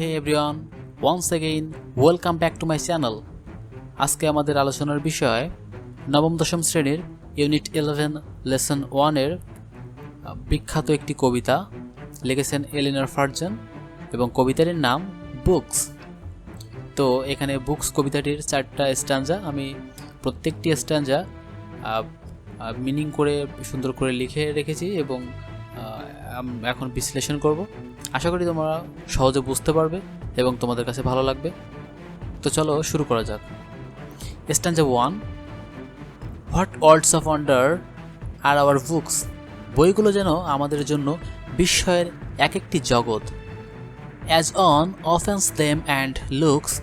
Hey everyone once again welcome back to my channel আজকে আমাদের আলোচনার বিষয় নবম, দশম শ্রেণির ইউনিট ইলেভেন লেসন ওয়ানের বিখ্যাত একটি কবিতা লিখেছেন এলিনার ফার্জন এবং কবিতাটির নাম বুকস তো এখানে বুকস কবিতাটির চারটা স্ট্যান্জা আমি প্রত্যেকটি স্ট্যান্জা মিনিং করে সুন্দর করে লিখে রেখেছি এবং এখন বিশ্লেষণ করব। আশা করি তোমরা সহজে বুঝতে পারবে এবং তোমাদের কাছে ভালো লাগবে। তো চলো শুরু করা যাক। Stanza one, what worlds of wonder are our books? বইগুলো যেন আমাদের জন্য বিস্ময়ের এক একটি জগৎ। As one opens them and looks,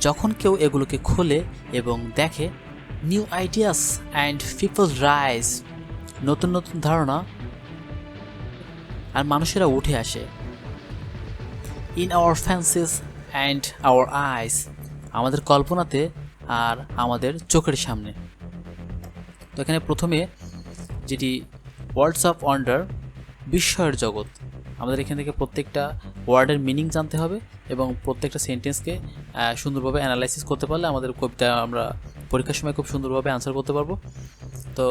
যখন কেউ এগুলোকে খোলে এবং দেখে, new ideas and people rise, নতুন নতুন ধারণা আর মানুষেরা উঠে আসে। In our fancies and our eyes আমাদের কল্পনাতে আর আমাদের চোখের সামনে। তো এখানে প্রথমে যেটি ওয়ার্ডস অফ ওয়ান্ডার বিস্ময়ের জগৎ। আমাদের এখান থেকে প্রত্যেকটা ওয়ার্ডের মিনিং জানতে হবে এবং প্রত্যেকটা সেন্টেন্সকে সুন্দরভাবে অ্যানালাইসিস করতে পারলে আমাদের কবিতা আমরা পরীক্ষার সময় খুব সুন্দরভাবে আনসার করতে পারব। তো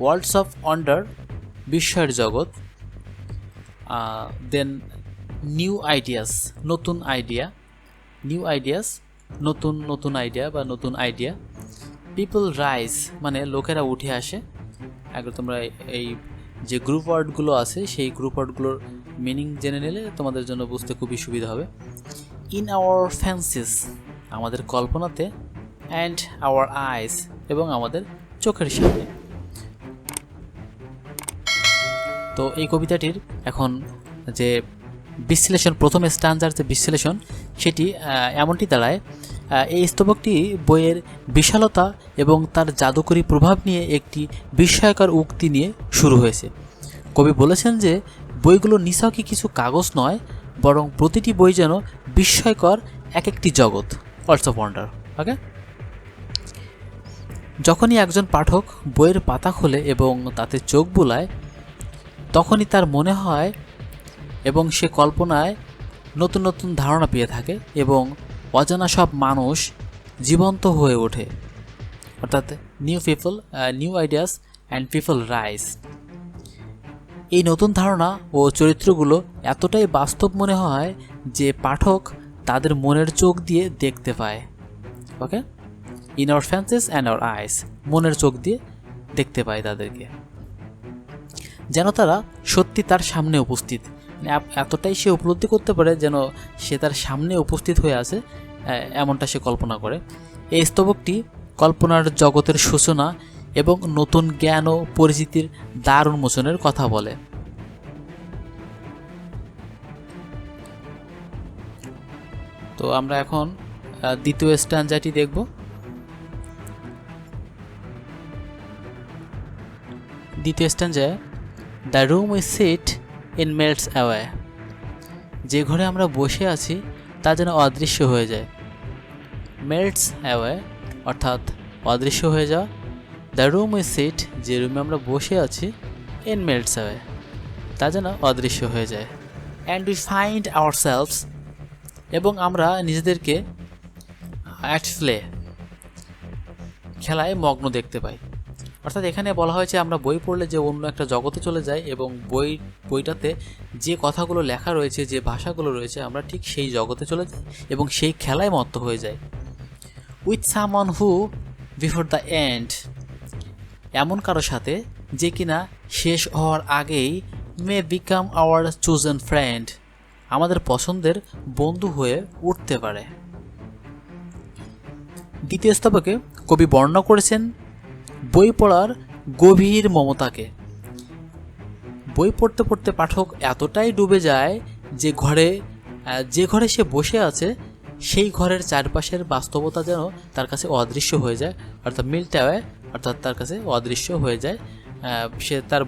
ওয়ার্ল্ডস অফ ওয়ান্ডার বিস্ময়ের জগৎ দেন নিউ আইডিয়াস নতুন আইডিয়া নিউ আইডিয়াস নতুন নতুন আইডিয়া বা নতুন আইডিয়া পিপল রাইজ মানে লোকেরা উঠে আসে। একবার তোমরা এই যে গ্রুপ ওয়ার্ডগুলো আছে, সেই গ্রুপ ওয়ার্ডগুলোর মিনিং জেনে নিলে তোমাদের জন্য বুঝতে খুবই সুবিধা হবে। ইন আওয়ার ফ্যান্সিস আমাদের কল্পনাতে অ্যান্ড আওয়ার আইস এবং আমাদের চোখের সামনে। তো এই কবিতাটির এখন যে বিশ্লেষণ, প্রথম স্টানজার যে বিশ্লেষণ, সেটি এমনটি দাঁড়ায় এই স্তবকটি বইয়ের বিশালতা এবং তার জাদুকরী প্রভাব নিয়ে একটি বিস্ময়কর উক্তি নিয়ে শুরু হয়েছে। কবি বলেছেন যে, বইগুলো নিছকই কিছু কাগজ নয়, বরং প্রতিটি বই যেন বিস্ময়কর এক একটি জগৎ। অলসো ওয়ান্ডার ওকে যখনই একজন পাঠক বইয়ের পাতা খোলে এবং তাতে চোখ বুলায় তখনই তার মনে হয় এবং সে কল্পনায় নতুন নতুন ধারণা পেয়ে থাকে এবং অজানা সব মানুষ জীবন্ত হয়ে ওঠে। অর্থাৎ new people new ideas and people rise এই নতুন ধারণা ও চরিত্রগুলো এতটাই বাস্তব মনে হয় যে পাঠক তাদের মনের চোখ দিয়ে দেখতে পায়। Okay in our fancies and our eyes মনের চোখ দিয়ে দেখতে পায় তাদেরকে। যেন তারা সত্যি তার সামনে উপস্থিত। মানে এতটাই সে উপলব্ধি করতে পারে যেন সে তার সামনে উপস্থিত হয়ে আছে এমনটা সে কল্পনা করে। এই স্তবকটি কল্পনার জগতের সূচনা এবং নতুন জ্ঞান ও পরিচিতির দ্বার উন্মোচনের কথা বলে। তো আমরা এখন দ্বিতীয় স্ট্যান্ডাটি দেখব। দ্বিতীয় স্ট্যান্ডায় the room we sit in melts away. যে ঘরে আমরা বসে আছি, তা যেন অদৃশ্য হয়ে যায়। মেল্টস অ্যাওয়ে অর্থাৎ অদৃশ্য হয়ে যাওয়া। দ্য রুম উই সিট, যে রুমে আমরা বসে আছি, ইন মেল্টস অ্যাওয়ে। তা যেন অদৃশ্য হয়ে যায়। And we find ourselves এবং আমরা নিজেদেরকে অ্যাট প্লে খেলায় মগ্ন দেখতে পাই। অর্থাৎ এখানে বলা হয়েছে আমরা বই পড়লে যে অন্য একটা জগতে চলে যাই এবং বই, বইটাতে যে কথাগুলো লেখা রয়েছে, যে ভাষাগুলো রয়েছে, আমরা ঠিক সেই জগতে চলে যাই এবং সেই খেলায় মত্ত হয়ে যাই। উইথ সামন হু বিফোর দ্য এন্ড এমন কারও সাথে যে কিনা শেষ হওয়ার আগেই may become our chosen friend আমাদের পছন্দের বন্ধু হয়ে উঠতে পারে। দ্বিতীয় স্তবকে কবি বর্ণনা করেছেন বই পড়ার গভীর মমতাকে। বই পড়তে পড়তে পাঠক এতটাই ডুবে যায় যে ঘরে যে ঘরে সে বসে আছে, সেই ঘরের চারপাশের বাস্তবতা যেন তার কাছে অদৃশ্য হয়ে যায়, অর্থাৎ মিলটাওয়ে অর্থাৎ তার কাছে অদৃশ্য হয়ে যায়। সে তার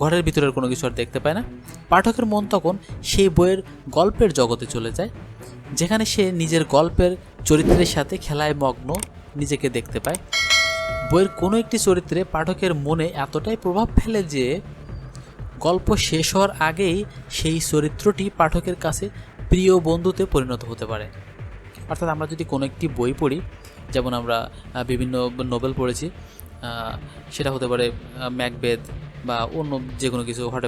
ঘরের ভিতরের কোনো কিছু আর দেখতে পায় না। পাঠকের মন তখন সেই বইয়ের গল্পের জগতে চলে যায়, যেখানে সে নিজের গল্পের চরিত্রের সাথে খেলায় মগ্ন নিজেকে দেখতে পায়। বইয়ের কোনো একটি চরিত্রে পাঠকের মনে এতটাই প্রভাব ফেলে যে গল্প শেষ হওয়ার আগেই সেই চরিত্রটি পাঠকের কাছে প্রিয় বন্ধুতে পরিণত হতে পারে। অর্থাৎ আমরা যদি কোনো একটি বই পড়ি যেমন আমরা বিভিন্ন নোবেল পড়েছি সেটা হতে পারে ম্যাকবেদ বা অন্য যে কোনো কিছু হোয়াট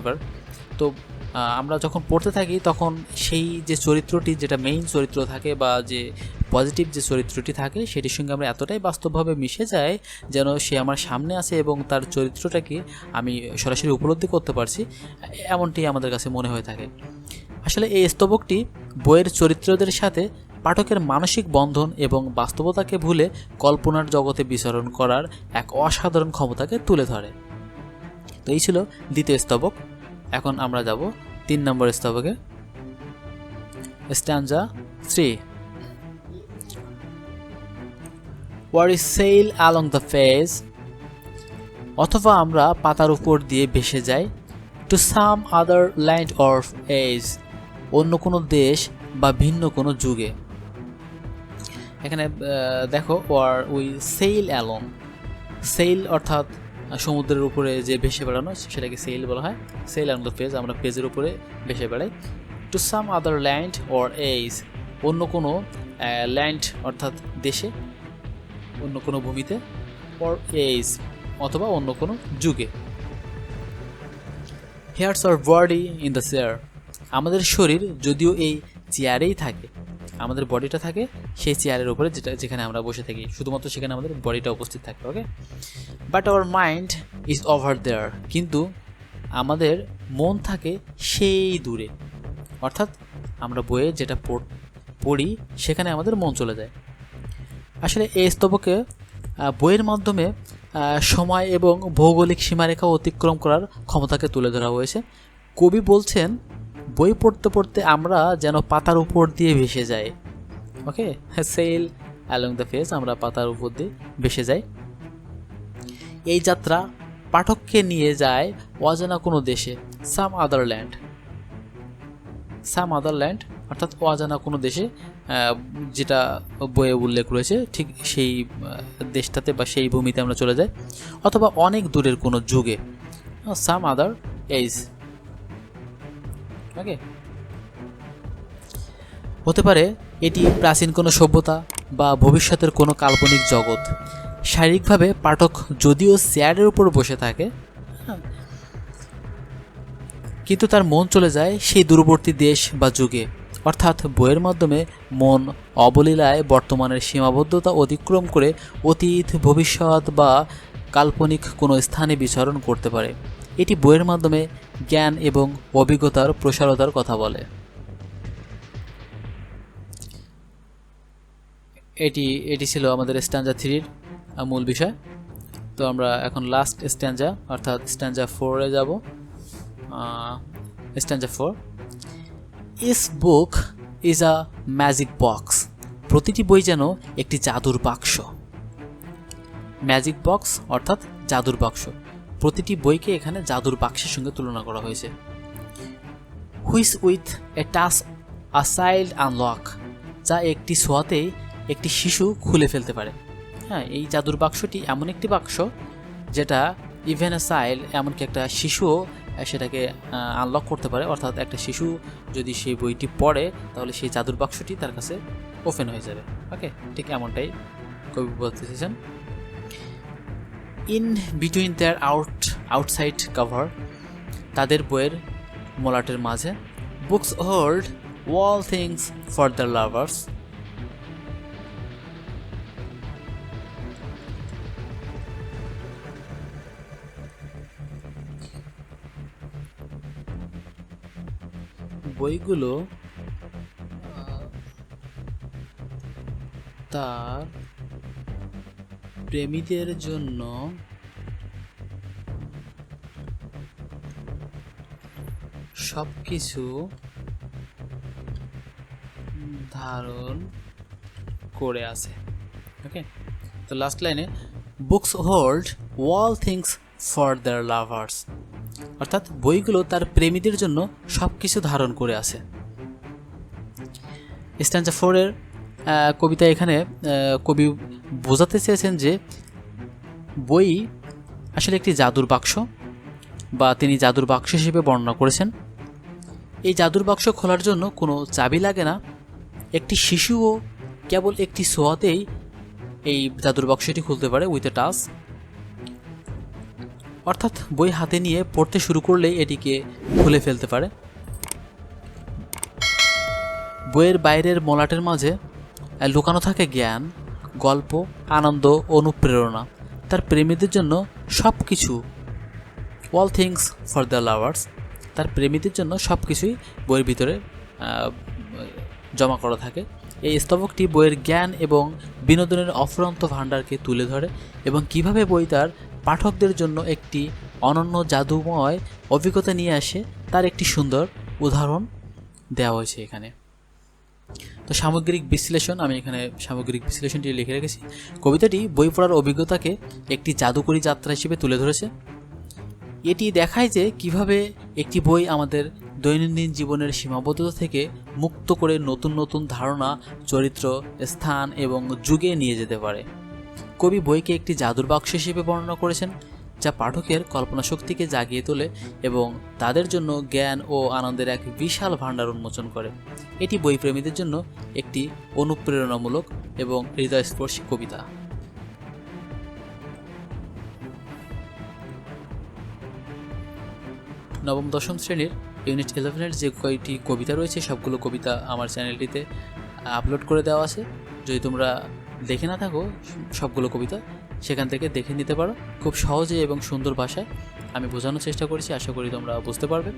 তো আহ, আমরা যখন পড়তে থাকি তখন সেই যে চরিত্রটি, যেটা মেইন চরিত্র থাকে বা যে পজিটিভ যে চরিত্রটি থাকে, সেটির সঙ্গে আমরা এতটাই বাস্তবভাবে মিশে যাই যেন সে আমার সামনে আছে এবং তার চরিত্রটাকে আমি সরাসরি উপলব্ধি করতে পারছি, এমনটি আমাদের কাছে মনে হয়ে থাকে। আসলে এই স্তবকটি বইয়ের চরিত্রদের সাথে পাঠকের মানসিক বন্ধন এবং বাস্তবতাকে ভুলে কল্পনার জগতে বিচরণ করার এক অসাধারণ ক্ষমতাকে তুলে ধরে। তো এই ছিল দ্বিতীয় স্তবক। এখন আমরা যাব তিন নম্বর স্তবকে। Stanza three. Where is sail along the page অথবা আমরা পাতার উপর দিয়ে ভেসে যাই। To some other land or age অন্য কোনো দেশ বা ভিন্ন কোনো যুগে। এখানে দেখো where we sail along sail অর্থাৎ সমুদ্রের উপরে যে ভেসে বেড়ানো, সেটাকে সেল বলা হয়। সেল অ্যান্ড দ্য পেজ আমরা পেজের উপরে ভেসে বেড়াই। To some other land or age অন্য কোনো ল্যান্ড অর্থাৎ দেশে, অন্য কোনো ভূমিতে অর এজ অথবা অন্য কোনো যুগে। Here's our body in the chair আমাদের শরীর যদিও এই চেয়ারেই থাকে আমাদের বডিটা থাকে সেই চেয়ারের উপরে যেটা, যেখানে আমরা বসে থাকি। শুধুমাত্র সেখানে আমাদের বডিটা উপস্থিত থাকে okay but our mind is over there কিন্তু আমাদের মন থাকে সেই দূরে। অর্থাৎ আমরা বইয়ে যেটা পড়- সেখানে আমাদের মন চলে যায়। আসলে এই স্তবকে বইয়ের মাধ্যমে সময় এবং ভৌগোলিক সীমারেখা অতিক্রম করার ক্ষমতাকে তুলে ধরা হয়েছে। কবি বলছেন বই পড়তে পড়তে আমরা যেন পাতার উপর দিয়ে ভেসে যাই। Okay? Sail along the page আমরা পাতার উপর দিয়ে ভেসে যাই। এই যাত্রা পাঠককে নিয়ে যায় অজানা কোনো দেশে সাম আদার ল্যান্ড সাম আদার ল্যান্ড অর্থাৎ অজানা কোনো দেশে যেটা বইয়ে উল্লেখ রয়েছে, ঠিক সেই দেশটাতে বা সেই ভূমিতে আমরা চলে যাই। অথবা অনেক দূরের কোনো যুগে সাম আদার এজ ওকে হতে পারে, এটি প্রাচীন কোনো সভ্যতা বা ভবিষ্যতের কোনো কাল্পনিক জগৎ। শারীরিকভাবে পাঠক যদিও চেয়ারের উপর বসে থাকে, কিন্তু তার মন চলে যায় সেই দূরবর্তী দেশ বা যুগে। অর্থাৎ বইয়ের মাধ্যমে মন অবলীলায় বর্তমানের সীমাবদ্ধতা অতিক্রম করে অতীত, ভবিষ্যৎ বা কাল্পনিক কোনো স্থানে বিচরণ করতে পারে। এটি বইয়ের মাধ্যমে জ্ঞান এবং অভিজ্ঞতার প্রসারতার কথা বলে। এটি এটি ছিল আমাদের স্ট্যান্ডা থ্রির মূল বিষয়। তো আমরা এখন লাস্ট স্ট্যান্ডা, অর্থাৎ স্ট্যান্ডা ফোরে যাব। Stanza four each book is a magic box প্রতিটি বই যেন একটি জাদুর বাক্স। ম্যাজিক বক্স অর্থাৎ জাদুর বাক্স। প্রতিটি বইকে এখানে জাদুর বাক্সের সঙ্গে তুলনা করা হয়েছে। Which with a touch a child unlock যা একটি ছোঁয়াতেই একটি শিশু খুলে ফেলতে পারে। হ্যাঁ এই জাদুর বাক্সটি এমন একটি বাক্স, যেটা ইভেন এ চাইল্ড এমনকি একটা শিশুও সেটাকে আনলক করতে পারে। অর্থাৎ একটা শিশু যদি সেই বইটি পড়ে, তাহলে সেই জাদুর বাক্সটি তার কাছে ওপেন হয়ে যাবে। ওকে ঠিক এমনটাই কবি বলতে চেয়েছেন। In between their out, outside cover তাদের বইয়ের মলাটের মাঝে। Books hold all things for the lovers. বইগুলো তার প্রেমীদের জন্য সব কিছু ধারণ করে আছে। ওকে তো লাস্ট লাইনে books hold all things for their lovers অর্থাৎ বইগুলো তার প্রেমীদের জন্য সব কিছু ধারণ করে আছে। স্ট্যান্ডা ফোরের কবিতা এখানে কবি বোঝাতে চেয়েছেন যে বই আসলে একটি জাদুর বাক্স বা তিনি জাদুর বাক্স হিসেবে বর্ণনা করেছেন। এই জাদুর বাক্স খোলার জন্য কোনো চাবি লাগে না। একটি শিশুও কেবল একটি সোয়াতেই এই জাদুর বাক্সটি খুলতে পারে উইথ এ টাচ অর্থাৎ বই হাতে নিয়ে পড়তে শুরু করলেই এটিকে খুলে ফেলতে পারে। বইয়ের বাইরের মলাটের মাঝে লুকানো থাকে জ্ঞান। গল্প, আনন্দ অনুপ্রেরণা, তার প্রেমীদের জন্য সব কিছু all things for the lovers তার প্রেমীদের জন্য সব কিছুই বইয়ের ভিতরে জমা করা থাকে। এই স্তবকটি বইয়ের জ্ঞান এবং বিনোদনের অফুরন্ত ভাণ্ডারকে তুলে ধরে এবং কীভাবে বই তার পাঠকদের জন্য একটি অনন্য জাদুময় অভিজ্ঞতা নিয়ে আসে, তার একটি সুন্দর উদাহরণ দেওয়া হয়েছে এখানে। তো সামগ্রিক বিশ্লেষণ, আমি এখানে সামগ্রিক বিশ্লেষণটি লিখে রেখেছি। কবিতাটি বই পড়ার অভিজ্ঞতাকে একটি জাদুকরী যাত্রা হিসেবে তুলে ধরেছে। এটি দেখায় যে কীভাবে একটি বই আমাদের দৈনন্দিন জীবনের সীমাবদ্ধতা থেকে মুক্ত করে নতুন নতুন ধারণা, চরিত্র, স্থান এবং যুগে নিয়ে যেতে পারে। কবি বইকে একটি জাদুর বাক্স হিসেবে বর্ণনা করেছেন। যা পাঠকের কল্পনা শক্তিকে জাগিয়ে তোলে এবং তাদের জন্য জ্ঞান ও আনন্দের এক বিশাল ভাণ্ডার উন্মোচন করে। এটি বইপ্রেমীদের জন্য একটি অনুপ্রেরণামূলক এবং হৃদয়স্পর্শী কবিতা। নবম, দশম শ্রেণির ইউনিট ইলেভেনের যে কয়টি কবিতা রয়েছে, সবগুলো কবিতা আমার চ্যানেলটিতে আপলোড করে দেওয়া আছে। যদি তোমরা দেখে না থাকো, সবগুলো কবিতা সেখান থেকে দেখে নিতে পারো। খুব সহজে এবং সুন্দর ভাষায় আমি বোঝানোর চেষ্টা করেছি, আশা করি তোমরা বুঝতে পারবে।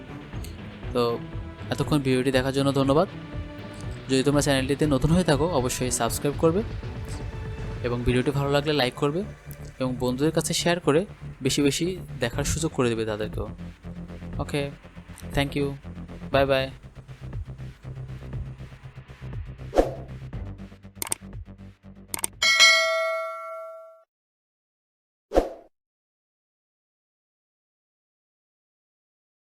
তো এতক্ষণ ভিডিওটি দেখার জন্য ধন্যবাদ। যদি তোমরা চ্যানেলটিতে নতুন হয়ে থাকো, অবশ্যই সাবস্ক্রাইব করবে এবং ভিডিওটি ভালো লাগলে লাইক করবে এবং বন্ধুদের কাছে শেয়ার করে বেশি বেশি দেখার সুযোগ করে দেবে তাদেরকেও। Okay, thank you. Bye bye.